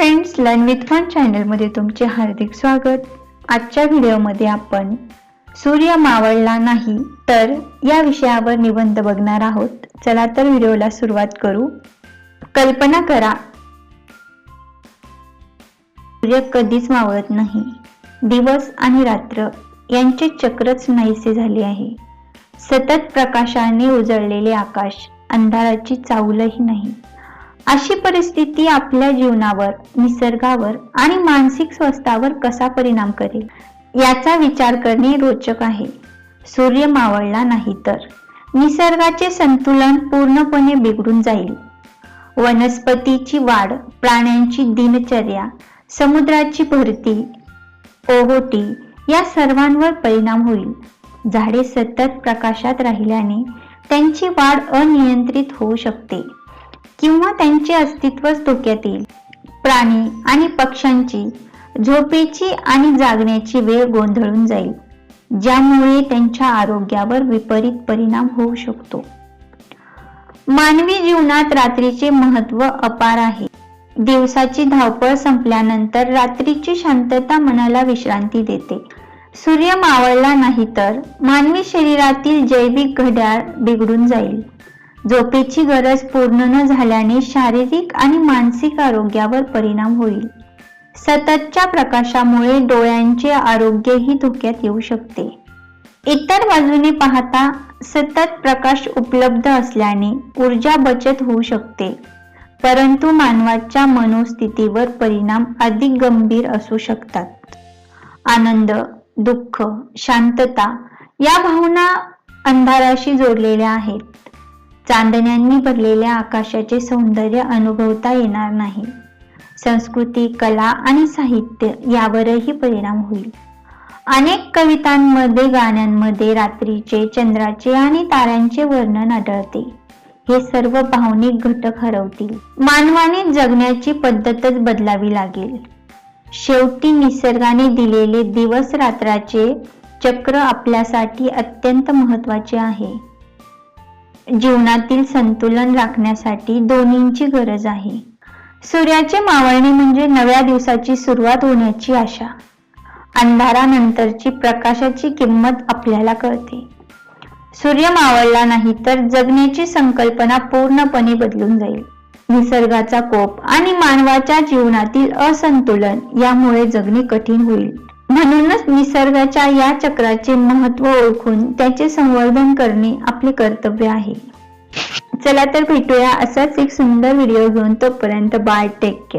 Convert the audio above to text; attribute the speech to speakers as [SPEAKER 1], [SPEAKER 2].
[SPEAKER 1] Friends learn with fun चॅनलमध्ये तुमचे हार्दिक स्वागत. आजच्या व्हिडिओमध्ये आपण सूर्य मावळला नाही तर या विषयावर निबंध बघणार आहोत. चला तर व्हिडिओला सुरुवात करू. कल्पना करा. सूर्य कधीच मावळत नाही. दिवस आणि रात्र यांचे चक्रच नाहीसे झाले आहे. सतत प्रकाशाने उजळलेले आकाश अंधाराची चावलही नाही. अशी परिस्थिती आपल्या जीवनावर निसर्गावर आणि मानसिक स्वास्थ्यावर कसा परिणाम करेल? याचा विचार करणे रोचक आहे. सूर्य मावळला नाही तर. निसर्गाचे संतुलन पूर्णपणे बिघडून जाईल. वनस्पतीची वाढ प्राण्यांची दिनचर्या समुद्राची भरती ओहोटी या सर्वांवर परिणाम होईल. झाडे सतत प्रकाशात राहिल्याने त्यांची वाढ अनियंत्रित होऊ शकते. किंवा त्यांचे अस्तित्व धोक्यात येईल. प्राणी आणि पक्ष्यांची झोपेची आणि जागण्याची वेळ गोंधळून जाईल ज्यामुळे त्यांच्या आरोग्यावर विपरीत परिणाम होऊ शकतो. मानवी जीवनात रात्रीचे महत्त्व अपार आहे. दिवसाची धावपळ संपल्यानंतर रात्रीची शांतता मनाला विश्रांती देते. सूर्य मावळला नाही तर मानवी शरीरातील जैविक घड्याळ बिघडून जाईल. झोपेची गरज पूर्ण न झाल्याने शारीरिक आणि मानसिक आरोग्यावर परिणाम होईल. सततच्या प्रकाशामुळे डोळ्यांचे आरोग्यही धोक्यात येऊ शकते. इतर बाजूने पाहता सतत प्रकाश उपलब्ध असल्याने ऊर्जा बचत होऊ शकते. परंतु मानवाच्या मनोस्थितीवर परिणाम अधिक गंभीर असू शकतात. आनंद दुःख शांतता या भावना अंधाराशी जोडलेल्या आहेत. चांदण्यांनी भरलेल्या आकाशाचे सौंदर्य अनुभवता येणार नाही. संस्कृती कला आणि साहित्य यावरही परिणाम होईल. अनेक कवितांमध्ये गाण्यांमध्ये रात्रीचे चंद्राचे आणि ताऱ्यांचे वर्णन आढळते. हे सर्व भावनिक घटक हरवतील. मानवाने जगण्याची पद्धतच बदलावी लागेल. शेवटी निसर्गाने दिलेले दिवस रात्राचे चक्र आपल्यासाठी अत्यंत महत्त्वाचे आहे. जीवनातील संतुलन राखण्यासाठी दोन्हींची गरज आहे. सूर्याचे मावळणे म्हणजे नव्या दिवसाची सुरुवात होण्याची आशा. अंधारानंतरची प्रकाशाची किंमत आपल्याला कळते. सूर्य मावळला नाही तर जगण्याची संकल्पना पूर्णपणे बदलून जाईल. निसर्गाचा कोप आणि मानवाच्या जीवनातील असंतुलन यामुळे जगणे कठीण होईल. म्हणूनच निसर्गाच्या या चक्राचे महत्त्व ओळखून त्याचे संवर्धन करणे आपले कर्तव्य आहे. चला तर भेटूया असाच एक सुंदर व्हिडिओ घेऊन तोपर्यंत बाय टेक केअर